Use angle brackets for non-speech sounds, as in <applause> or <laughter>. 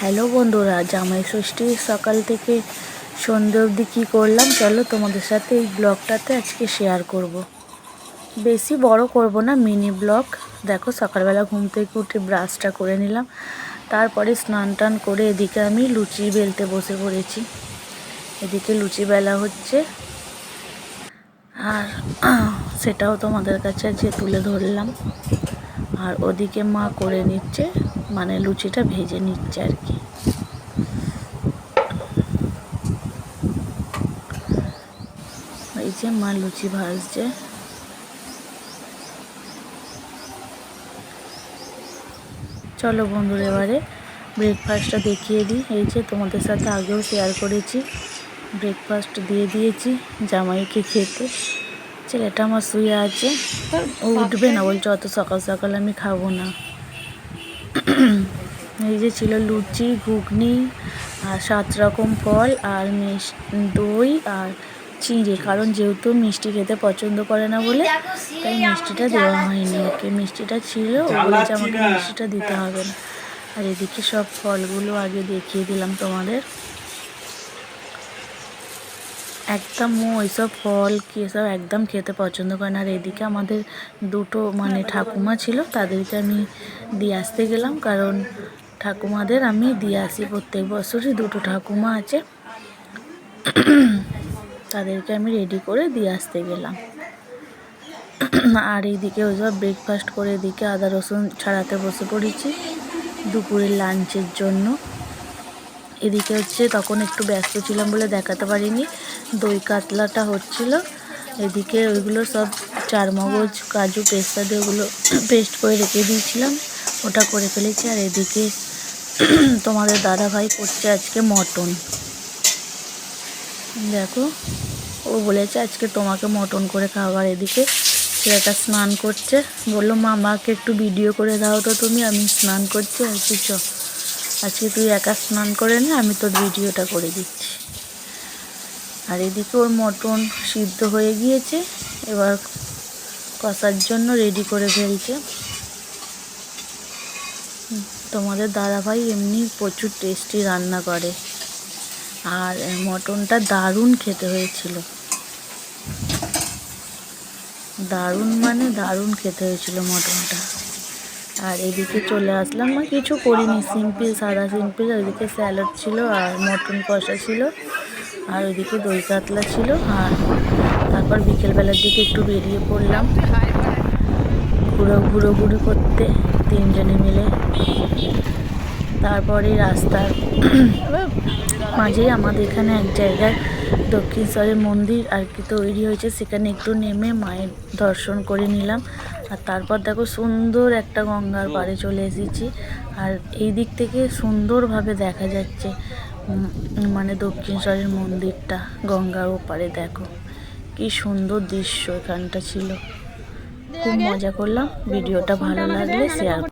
Hello বন্ধুরা, জামাই ষষ্ঠীর সকাল থেকে সন্ধে অবধি কী করলাম? চলো তোমাদের সাথে এই ব্লগটাতে আজকে শেয়ার করব। বেশি বড় করব না মিনি ব্লগ দেখো সকালবেলা ঘুম থেকে উঠে ব্রাশটা করে নিলাম। তারপরে স্নান টান করে এদিকে আমি লুচি বেলতে বসে পড়েছি। এদিকে লুচি বেলা হচ্ছে। আর সেটাও তোমাদের কাছে যে তুলে ধরলাম। আর ওদিকে মা করে নিচ্ছে মানে লুচিটা ভেজে নিচ্ছে আর কি। এই যে মা লুচি ভাজছে। চলো বন্ধুরা, এবারে ব্রেকফাস্টটা দেখিয়ে দিই। এই যে তোমাদের সাথে আগেও শেয়ার করেছি। ব্রেকফাস্ট দিয়ে দিয়েছি জামাইকে খেতে। ছেলেটা আমার শুয়ে আছে। ও উঠবে না বলছে অত সকাল সকাল আমি খাব না। এই যে ছিল লুচি ঘুগনি আর সাত রকম ফল আর দই আর চিঁড়ে। কারণ যেহেতু মিষ্টি খেতে পছন্দ করে না বলে তাই মিষ্টিটা দেওয়া হয়নি ওকে। মিষ্টিটা ছিল ও বলেছে আমাকে মিষ্টিটা দিতে হবে না। আর এদিকে সব ফলগুলো আগে দেখিয়ে দিলাম তোমাদের। একদম ও ওইসব ফল কি এসব একদম খেতে পছন্দ করে না। আর এদিকে আমাদের দুটো মানে ঠাকুমা ছিল, তাদেরকে আমি দিয়ে আসতে গেলাম। কারণ ঠাকুমাদের আমি দিয়ে আসি প্রত্যেক বছরই, দুটো ঠাকুমা আছে। তাদেরকে আমি রেডি করে দিয়ে আসতে গেলাম। আর এইদিকে ওই সব ব্রেকফাস্ট করে এদিকে আদা রসুন ছাড়াতে বসে পড়েছি। দুপুরের লাঞ্চের জন্য। এদিকে হচ্ছে তখন একটু ব্যস্ত ছিলাম বলে দেখাতে পারিনি। দই কাতলাটা হচ্ছিল। এদিকে ওইগুলো সব চারমগজ, কাজু, পেস্তা দিয়ে ওগুলো <clears throat> পেস্ট করে রেখে দিয়েছিলাম। ওটা করে ফেলেছি। আর এদিকে <clears throat> তোমাদের দাদা ভাই করছে আজকে মটন। দেখো, ও বলেছে আজকে তোমাকে মটন করে খাবার এদিকে ছেলেটা স্নান করছে। বলল মা আমাকে একটু ভিডিও করে দাও তো তুমি, আমি স্নান করছি, আর কি চ। আজকে তুই একা স্নান করে নে, আমি তোর ভিডিওটা করে দিচ্ছি। আর এদিকে ওর মটন সিদ্ধ হয়ে গিয়েছে, এবার কষার জন্য রেডি করে ফেলছে। তোমাদের দাদাভাই এমনি প্রচুর টেস্টি রান্না করে। আর মটনটা দারুণ খেতে হয়েছিল। দারুণ মানে দারুণ খেতে হয়েছিল মটনটা। আর এদিকে চলে আসলাম। না কিছু করিনি সিম্পল সাদা সিম্পল ওইদিকে স্যালাড ছিল আর মটন কষা ছিল। আর ওইদিকে দই কাতলা ছিল। আর তারপর বিকেলবেলার দিকে একটু বেরিয়ে পড়লাম। ঘুরো ঘুরো, ঘুরি করতে তিনজনে মিলে। তারপরে রাস্তার মাঝেই আমাদের এখানে এক জায়গায় দক্ষিণেশ্বরের মন্দির আর কি তৈরি হয়েছে। সেখানে একটু নেমে মায়ের দর্শন করে নিলাম। আর তারপর দেখো সুন্দর একটা গঙ্গার পাড়ে চলে এসেছি। আর এই দিক থেকে সুন্দরভাবে দেখা যাচ্ছে মানে দক্ষিণেশ্বরের মন্দিরটা গঙ্গার ওপারে দেখো। কি সুন্দর দৃশ্য এখানটা ছিল। খুব মজা করলাম। ভিডিওটা ভালো লাগলে শেয়ার